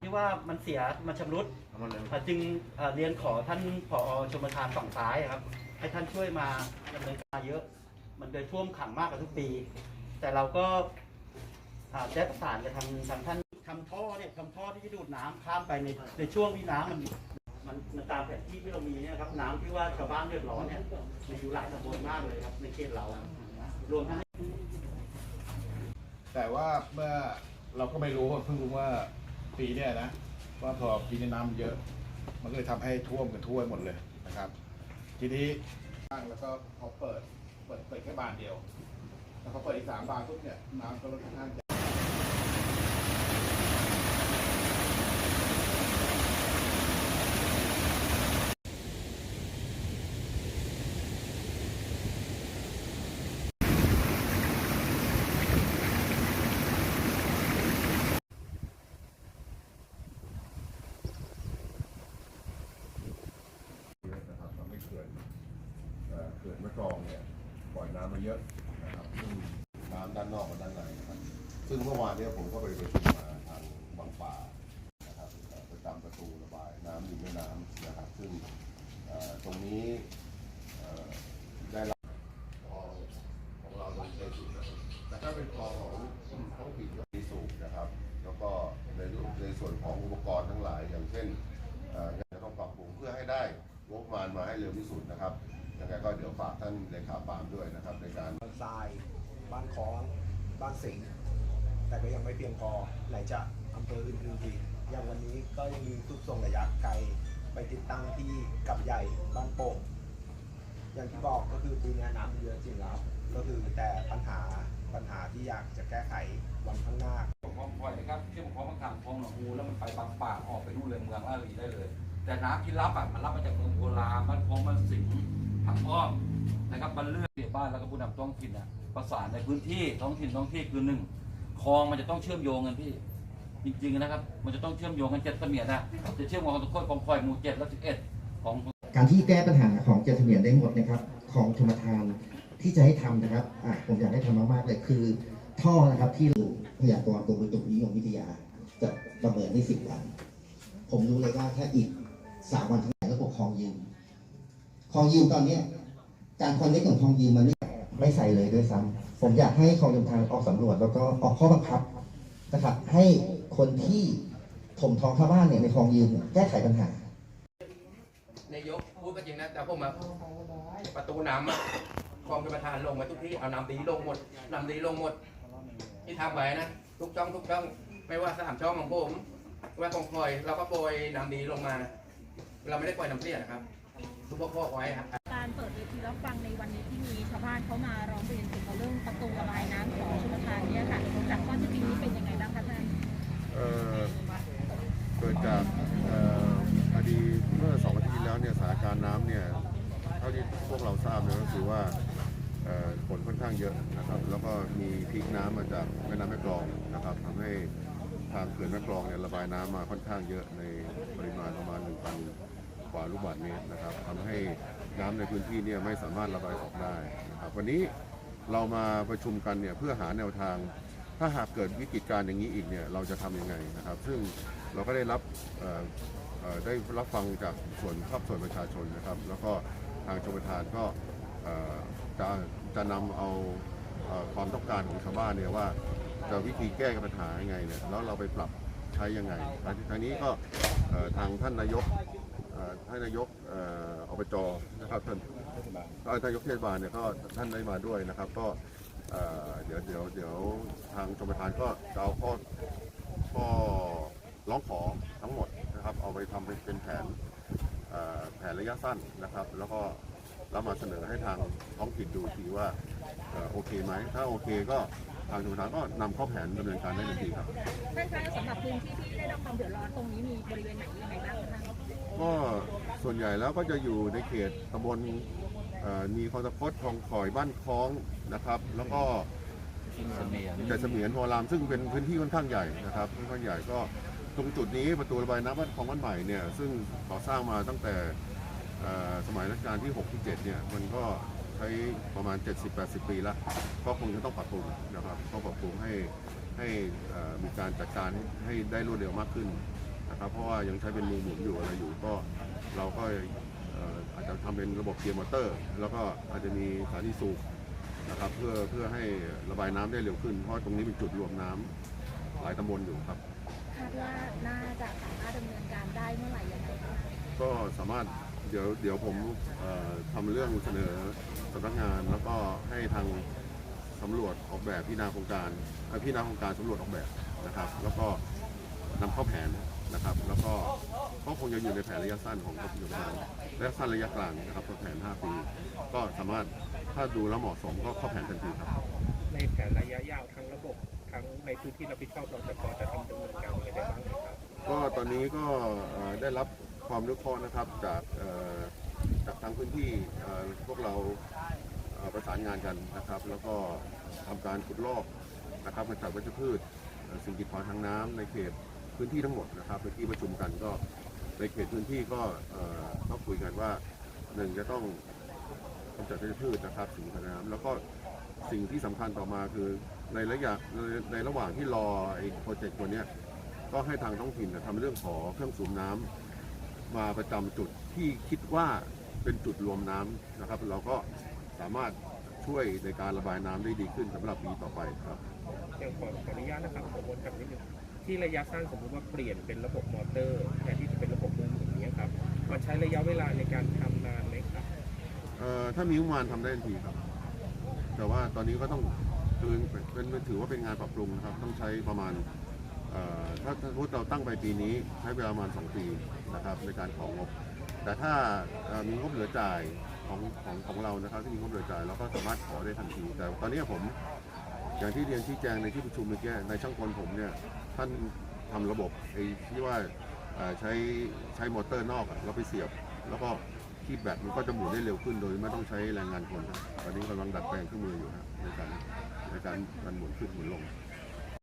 ที่ว่ามันเสียมันชำรุดเอามาเลยอะจึงเอ่อเรียนขอท่านผอชมทานฝั่งซ้ายครับ ให้ท่านช่วยมาดำเนินการเยอะ มันเคยท่วมขังมากกว่าทุกปี แต่เราก็อ่าได้ประสานกับทางทางท่านทำท่อเนี่ยทำท่อที่จะดูดน้ำข้ามไปในในช่วงที่น้ำมันมันมันตามแผนที่ที่เรามีเนี่ยครับน้ำที่ว่าชาวบ้านเดือดร้อนเนี่ยมันอยู่หลายตำบลมากเลยครับในเขตเรารวมทั้ง แต่ว่าเมื่อเราก็ไม่รู้เพิ่งรู้ว่าปีเนี้ยนะว่าพอปีนี้น้ำเยอะ มันก็เลยทำให้ท่วมกันทั่วหมดเลยนะครับ ทีนี้ตั้งแล้วก็พอเปิดเปิดเปิดแค่บานเดียวแล้วพอเปิดอีกสามบานปุ๊บเนี่ยน้ำก็ลดค่อนข้างจะ นะครับทำให้เขื่อนเอ่อเขื่อนแม่กลองเนี่ยปล่อยน้ำมา เยอะนะครับน้ำด้านนอกกับด้านในนะครับ ซึ่งเมื่อวานเนี้ผมก็ไปประชุมมาทางบางป่านะครับประจำประตูระบายน้ำริมแม่น้ำนะครับ ซึ่งตรงนี้ได้รับของเราโดยในสุดนะครับแต่ถ้าเป็นคลองของท้องถิ่นก็มีสูบนะครับ แล้วก็ในในส่วนของอุปกรณ์ทั้งหลาย อย่างเช่นยังจะต้องปรับปรุงเพื่อให้ได้งบประมาณมาให้เร็วที่สุดนะครับ ยังไงก็เดี๋ยวฝากท่านเลขาปามด้วยนะครับในการบ้านทราย บ้านคอนบ้านสิงห์แต่ก็ยังไม่เพียงพอไหนจะอำเภออื่นๆอีกอย่างวันนี้ก็ยังมีทุกส่งระยะไกลไปติดตั้งที่กับใหญ่บ้านโป่งอย่างที่บอกก็คือปีนี้น้ำเยอะจริงแล้วก็คือแต่ปัญหาปัญหาที่อยากจะแก้ไขวันข้างหน้าคลองพลอยนะครับเชื่อมคลองมะขามคลองหนองงูแล้วมันไปบางป่าออกไปนู่นเลยเมืองลาดลีได้เลย แต่น้ำที่รับอะมันรับมาจากเมืองโบราณมันคลองมันสิงห์ ทางอ้อมนะครับมันเลื่อนเสียบ้านแล้วก็ผู้นำท้องถิ่นอะประสานในพื้นที่ท้องถิ่นท้องที่คือหนึ่งคลองมันจะต้องเชื่อมโยงกันพี่ จริงๆนะครับ มันจะต้องเชื่อมโยงกันเจ็ดเสมียนนะจะเชื่อมโยงกันทุกคนคลองพลอยหมู่เจ็ดและสิบเอ็ดของการที่แก้ปัญหาของเจ็ดเสมียนได้หมดนะครับ ของชมทานที่จะให้ทำนะครับอะผมอยากให้ทำมากๆเลยคือ ท่อนะครับที่พยากรณ์กรมอุตุนิยมวิทยา จะประเมินได้สิบวัน ผมรู้เลยว่าถ้าอีกสามวันข้างหน้าระบบคลองยืม คลองยืมตอนเนี้ยการคอนเนคของคลองยืมมันไม่ไม่ใส่เลยด้วยซ้ำผมอยากให้คลองชมทานออกสำรวจแล้วก็ออกข้อบังคับนะครับให้คนที่ถมทองชาบ้านเนี่ยในคลองยืมเนี่ยแก้ไขปัญหานายกพูดก็จริงนะแต่ผมอะประตูน้ำอะคลองชลประทานลงมาทุกที่เอาน้ำดีลงหมดน้ำดีลงหมด ที่ทำไว้นะทุกช่องทุกช่องไม่ว่าสามช่องของผมว่าของพลอยเราก็โปรยน้ำดีลงมา เราไม่ได้ปล่อยน้ำเสียนะครับ ทุกพวกพวกไว้ครับ การเปิดเวทีรับฟังในวันนี้ที่มีชาวบ้านเขามาร้องเรียนเกี่ยวกับเรื่องประตูระบายน้ำของชลประทานเนี่ยค่ะจากข้อเที่จริงนี้เป็นยังไงบ้างคะท่านเอ่อเกิดจากเอ่อคดีเมื่อสองอาทิตย์ที่แล้วเนี่ยสถานการณ์น้ำเนี่ยเท่าที่พวกเราทราบเนี่ยก็คือว่าเอ่อฝนค่อนข้างเยอะนะครับ แล้วก็มีพีคน้ำมาจากแม่น้ำแม่กลองนะครับทำให้ทางเขื่อนแม่กลองเนี่ยระบายน้ำมาค่อนข้างเยอะในปริมาณประมาณ1,000 กว่าลูกบาศก์เมตรนะครับทำให้น้ำในพื้นที่เนี่ยไม่สามารถระบายออกได้นะครับวันนี้เรามาประชุมกันเนี่ยเพื่อหาแนวทาง ถ้าหากเกิดวิกฤตการณ์อย่างนี้อีกเนี่ยเราจะทำยังไงนะครับ ซึ่งเราก็ได้รับได้รับฟังจากส่วนภาคส่วนประชาชนนะครับ แล้วก็ทางชมประทานก็จะจะนำเอาเอ่อความต้องการของชาวบ้านเนี่ยว่าจะวิธีแก้ปัญหายังไงเนี่ยแล้วเราไปปรับใช้ยังไงทางนี้ก็ทางท่านนายก ท่านนายกเอ่ออบจนะครับท่านก็นายกเทศบาลเนี่ยก็ท่านได้มาด้วยนะครับ ก็เดี๋ยวเดี๋ยวเดี๋ยวทางชมประทานก็จะเอาข้อข้อร้องขอทั้งหมดนะครับ เอาไปทำเป็นเป็นแผนแผนระยะสั้นนะครับ แล้วก็แล้วมาเสนอให้ทางท้องถิ่นดูทีว่าโอเคไหมถ้าโอเคก็ทางชมประทานก็นำข้อแผนดำเนินการได้ทันทีครับท่านคะสำหรับพื้นที่ที่ได้รับความเดือดร้อนตรงนี้มีบริเวณไหนยังไงบ้างคะ ส่วนใหญ่แล้วก็จะอยู่ในเขตตำบลมีคองตะพดคลองข่อยบ้านคล้องนะครับ แล้วก็เสมียนแต่เสมียนโพรามซึ่งเป็นพื้นที่ค่อนข้างใหญ่นะครับค่อนข้างใหญ่ก็ตรงจุดนี้ประตูระบายน้ำบ้านคลองบ้านใหม่เนี่ยซึ่งก่อสร้างมาตั้งแต่สมัยรัชกาลที่ 6 ที่ 7 เนี่ย มันก็ใช้ประมาณ 70-80 ปีแล้วก็คงจะต้องปรับปรุงนะครับต้องปรับปรุงให้ให้มีการจัดการให้ได้รวดเร็วมากขึ้นนะครับ เพราะว่ายังใช้เป็นมือหมุนอยู่อะไรอยู่ก็ เราก็เอ่ออาจจะทำเป็นระบบเกียร์มอเตอร์ แล้วก็อาจจะมีสถานีสูบนะครับเพื่อเพื่อให้ระบายน้ำได้เร็วขึ้น เพราะตรงนี้เป็นจุดรวมน้ำหลายตำบลอยู่ครับคาดว่าน่าจะสามารถดำเนินการได้เมื่อไหร่ยังไงคะก็สามารถเดี๋ยวเดี๋ยวผมเอ่อทำเรื่องเสนอสำนักงานแล้วก็ให้ทางสำรวจออกแบบพี่นาโครงการเอ่อพี่นาโครงการสำรวจออกแบบนะครับ แล้วก็นำเข้าแผนนะครับแล้วก็ก็ค งจะอยู่ในแผนระยะสั้นของกรมชลประทานระยะสั้นระยะกลางนะครับแผน 5 ปี ก็สามารถถ้าดูแล้วเหมาะสมก็เข้าแผนทันทีครับ ในแผนระยะยาวทั้งระบบทั้งในพื้นที่รับผิดชอบเราจะพอจะทำดำเนินการยังไงได้บ้างไหมครับก็ตอนนี้ก็เอ่อได้รับความรู้ข้อนะครับจากเอ่อจากทางพื้นที่เอ่อพวกเราเอ่อประสานงานกันนะครับ แล้วก็ทำการขุดลอกนะครับมาจากวัชพืชเอ่อสิ่งกีดขวางทางน้ำในเขตพื้นที่ทั้งหมดนะครับในที่ประชุมกันก็ ในเขตพื้นที่ก็เอ่อก็คุยกันว่าหนึ่งจะต้องกำจัดพืชนะครับสิ่งขน้ำแล้วก็สิ่งที่สำคัญต่อมาคือในระยะในในระหว่างที่รอไอ้โปรเจกต์ตัวเนี้ยก็ให้ทางท้องถิ่นทำเรื่องขอเครื่องสูบน้ำมาประจำจุดที่คิดว่าเป็นจุดรวมน้ำนะครับ เราก็สามารถช่วยในการระบายน้ำได้ดีขึ้นสำหรับปีต่อไปครับอย่างขอขออนุญาตนะครับผมวนกลับนิดนึงที่ระยะสั้นสมมติว่าเปลี่ยนเป็นระบบมอเตอร์แทนที่ มันใช้ระยะเวลาในการทำนานไหมครับ เอ่อถ้ามีงบประมาณทำได้ทันทีครับ แต่ว่าตอนนี้ก็ต้องคือเป็นเป็นถือว่าเป็นงานปรับปรุงนะครับ ต้องใช้ประมาณเอ่อถ้าถ้าสมมติเราตั้งไปปีนี้ ใช้เวลาประมาณ 2 ปีนะครับในการของงบ แต่ถ้าเอ่อมีงบเหลือจ่ายของของของเรานะครับที่มีงบเหลือจ่ายเราก็สามารถขอได้ทันที แต่ตอนนี้ผมอย่างที่เรียนชี้แจงในที่ประชุมเมื่อกี้ในช่างกลผมเนี่ยท่านทำระบบไอ้ที่ว่า ใช้ใช้มอเตอร์นอกอะแล้วไปเสียบ แล้วก็ที่แบตมันก็จะหมุนได้เร็วขึ้นโดยไม่ต้องใช้แรงงานคนครับตอนนี้กำลังดัดแปลงเครื่องมืออยู่ครับในการในการมันหมุนขึ้นหมุนลง